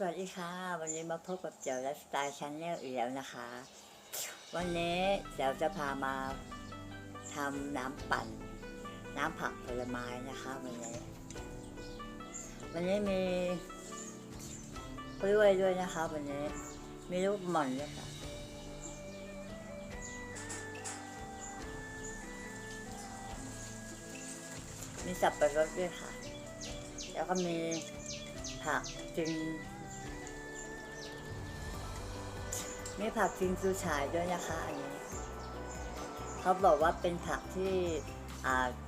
สวัสดีค่ะ วันนี้มาพบกับเจียวและสไตล์ชาแนลอีกแล้วนะคะ วันนี้เจียวจะพามาทำน้ำปั่น น้ำผักผลไม้นะคะวันนี้ วันนี้มีกล้วยด้วยนะคะ วันนี้มีลูกหม่อนด้วยค่ะมีสับปะรดด้วยค่ะ แล้วก็มีผักจิง มีผักจิงซูฉายด้วยนะคะอันนี้ เขาบอกว่าเป็นผักที่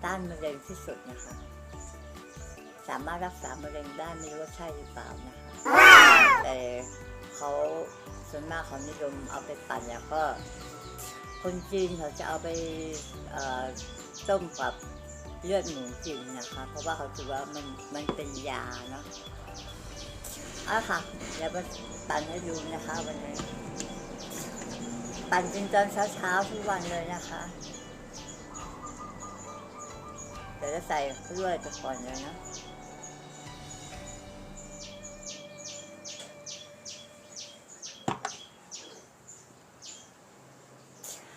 ต้านมะเร็งที่สุดนะคะ สามารถรักษามะเร็งได้ไม่รู้ว่าใช่หรือเปล่านะคะ แต่เขาส่วนมากเขานิยมเอาไปปั่นแล้วก็ คนจีนเขาจะเอาไปต้มกับเลือดหมูกินนะคะ เพราะว่าเขาถือว่ามันมันเป็นยาเนาะเอาค่ะเดี๋ยวมาปั่นให้ดูนะคะวันนี้ ปั่นจนตอนเช้าๆทุกวันเลยนะคะเดี๋ยวจะใส่กล้วยไปก่อนเลยนะ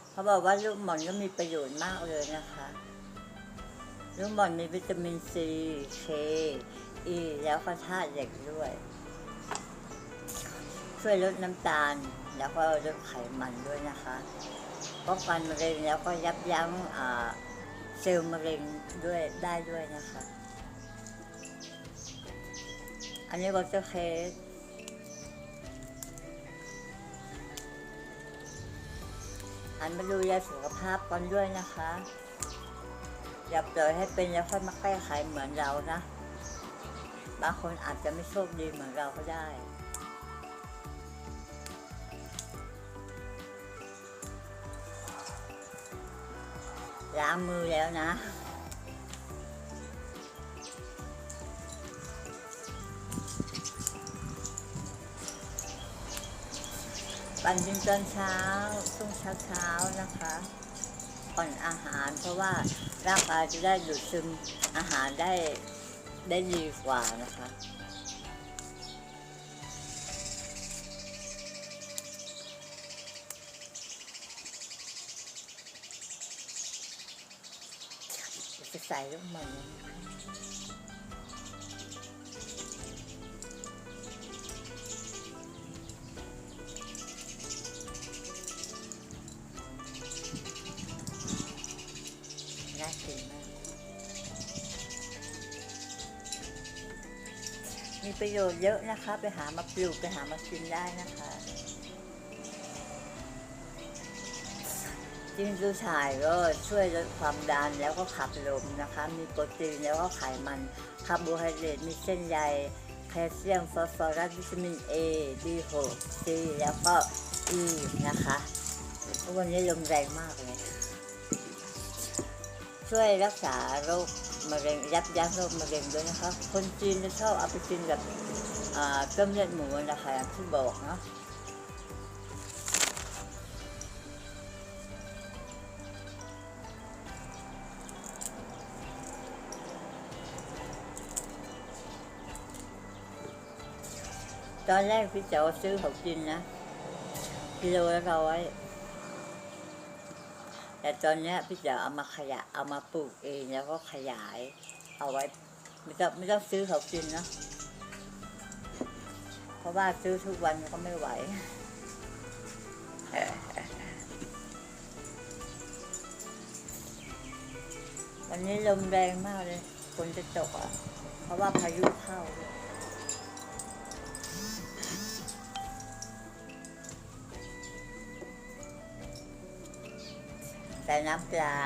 เขาบอกว่าลูกหม่อนก็มีประโยชน์มากเลยนะคะ ลูกหม่อนมีวิตามินซี เค อี แล้วก็ธาตุเหล็กด้วย ช่วยลดน้ำตาล แล้วก็ลดไขมันด้วยนะคะป้องกันมะเร็งแล้วก็ยับยั้งเซลล์มะเร็งด้วยได้ด้วยนะคะ อันนี้วอเตอร์เคสหันมาดูแลสุขภาพกันด้วยนะคะ อย่าปล่อยให้เป็นแล้วค่อยมาแก้ไขเหมือนเรานะ บางคนอาจจะไม่โชคดีเหมือนเราก็ได้ ล้างมือแล้วนะ ปั่นจนตอนเช้าช่วงเช้าเช้านะคะก่อนอาหารเพราะว่าร่างกายจะได้ดูดซึมอาหารได้ได้ดีกว่านะคะ ใส่ลูกมันนะคะน่ากินมากมีประโยชน์เยอะนะคะ ไปหามาปลูกไปหามากินได้นะคะ จิงจูฉ่ายก็ช่วยลดความดันแล้วก็ขับลมนะคะ มีโปรตีนแล้วก็ไขมันคาร์โบไฮเดรตมีเส้นใยแคลเซียมฟอสฟอรัสวิตามิน A B6 C แล้วก็ E นะคะวันนี้ลมแรงมากเลย ช่วยรักษาโรคมะเร็งยับยั้งโรคมะเร็งด้วยนะคะ คนจีนจะชอบเอาไปกินกับต้มเลือดหมูนะคะอย่างที่บอกเนาะ ตอนแรกพี่เจ๋อซื้อเขากินนะกิโลละร้อยแต่ตอนนี้พี่จะเอามาขยะเอามาปลูกเองแล้วก็ขยาย เอาไว้ไม่ต้องไม่ต้องซื้อเขากินนะเพราะว่าซื้อทุกวันก็ไม่ไหววันนี้ลมแรงมากเลยฝนจะตกอะ เพราะว่าพายุเข้าด้วย ใส่น้ำเปล่า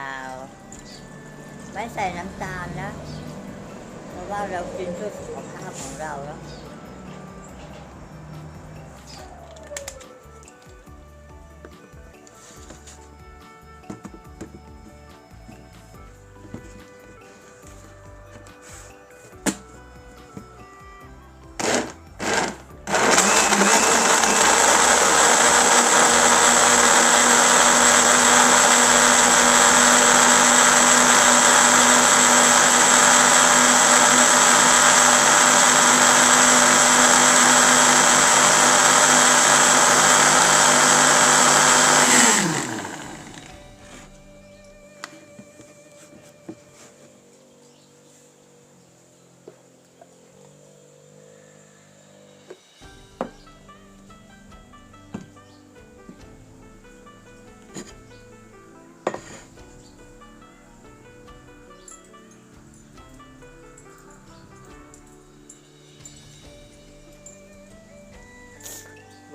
ไม่ใส่น้ำตาลนะ เพราะว่าเรากินเพื่อสุขภาพของเราแล้ว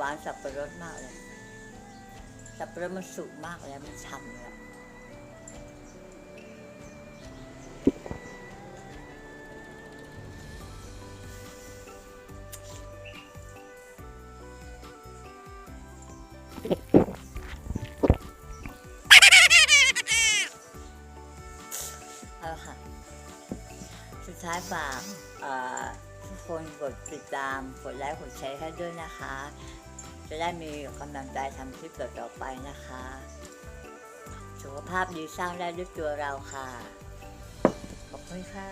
วานสับปะรดมากเลย สับปะรดมันสุกมากเลยมันฉ่ำเลยอะเอาค่ะ สุดท้ายฝากทุกคนกดติดตาม กดไลค์ กดแชร์ให้ด้วยนะคะ จะได้มีกำลังใจทำคลิปต่อๆไปนะคะ สุขภาพดีสร้างได้ด้วยตัวเราค่ะ ขอบคุณค่ะ